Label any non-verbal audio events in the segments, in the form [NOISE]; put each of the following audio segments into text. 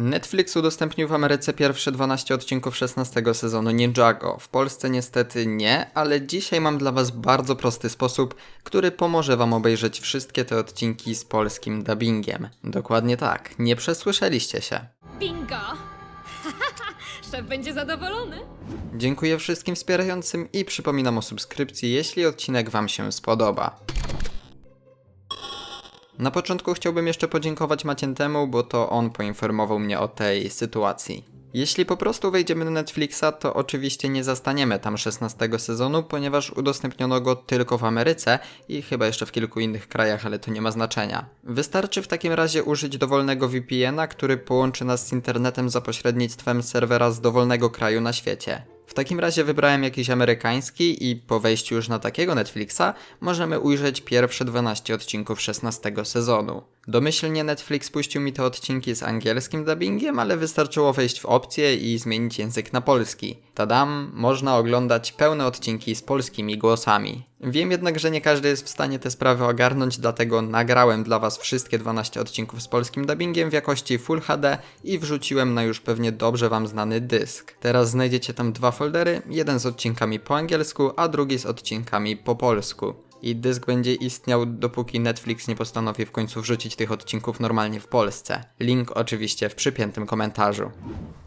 Netflix udostępnił w Ameryce pierwsze 12 odcinków 16 sezonu Ninjago. W Polsce niestety nie, ale dzisiaj mam dla Was bardzo prosty sposób, który pomoże Wam obejrzeć wszystkie te odcinki z polskim dubbingiem. Dokładnie tak, nie przesłyszeliście się. Bingo! [LAUGHS] Szef będzie zadowolony. Dziękuję wszystkim wspierającym i przypominam o subskrypcji, jeśli odcinek Wam się spodoba. Na początku chciałbym jeszcze podziękować Maciętemu, bo to on poinformował mnie o tej sytuacji. Jeśli po prostu wejdziemy na Netflixa, to oczywiście nie zastaniemy tam 16 sezonu, ponieważ udostępniono go tylko w Ameryce i chyba jeszcze w kilku innych krajach, ale to nie ma znaczenia. Wystarczy w takim razie użyć dowolnego VPN-a, który połączy nas z internetem za pośrednictwem serwera z dowolnego kraju na świecie. W takim razie wybrałem jakiś amerykański i po wejściu już na takiego Netflixa możemy ujrzeć pierwsze 12 odcinków 16 sezonu. Domyślnie Netflix puścił mi te odcinki z angielskim dubbingiem, ale wystarczyło wejść w opcję i zmienić język na polski. Tadam, można oglądać pełne odcinki z polskimi głosami. Wiem jednak, że nie każdy jest w stanie te sprawy ogarnąć, dlatego nagrałem dla Was wszystkie 12 odcinków z polskim dubbingiem w jakości Full HD i wrzuciłem na już pewnie dobrze Wam znany dysk. Teraz znajdziecie tam dwa foldery, jeden z odcinkami po angielsku, a drugi z odcinkami po polsku. I dysk będzie istniał, dopóki Netflix nie postanowi w końcu wrzucić tych odcinków normalnie w Polsce. Link oczywiście w przypiętym komentarzu.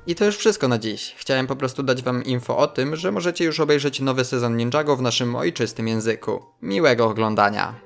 I to już wszystko na dziś. Chciałem po prostu dać wam info o tym, że możecie już obejrzeć nowy sezon Ninjago w naszym ojczystym języku. Miłego oglądania.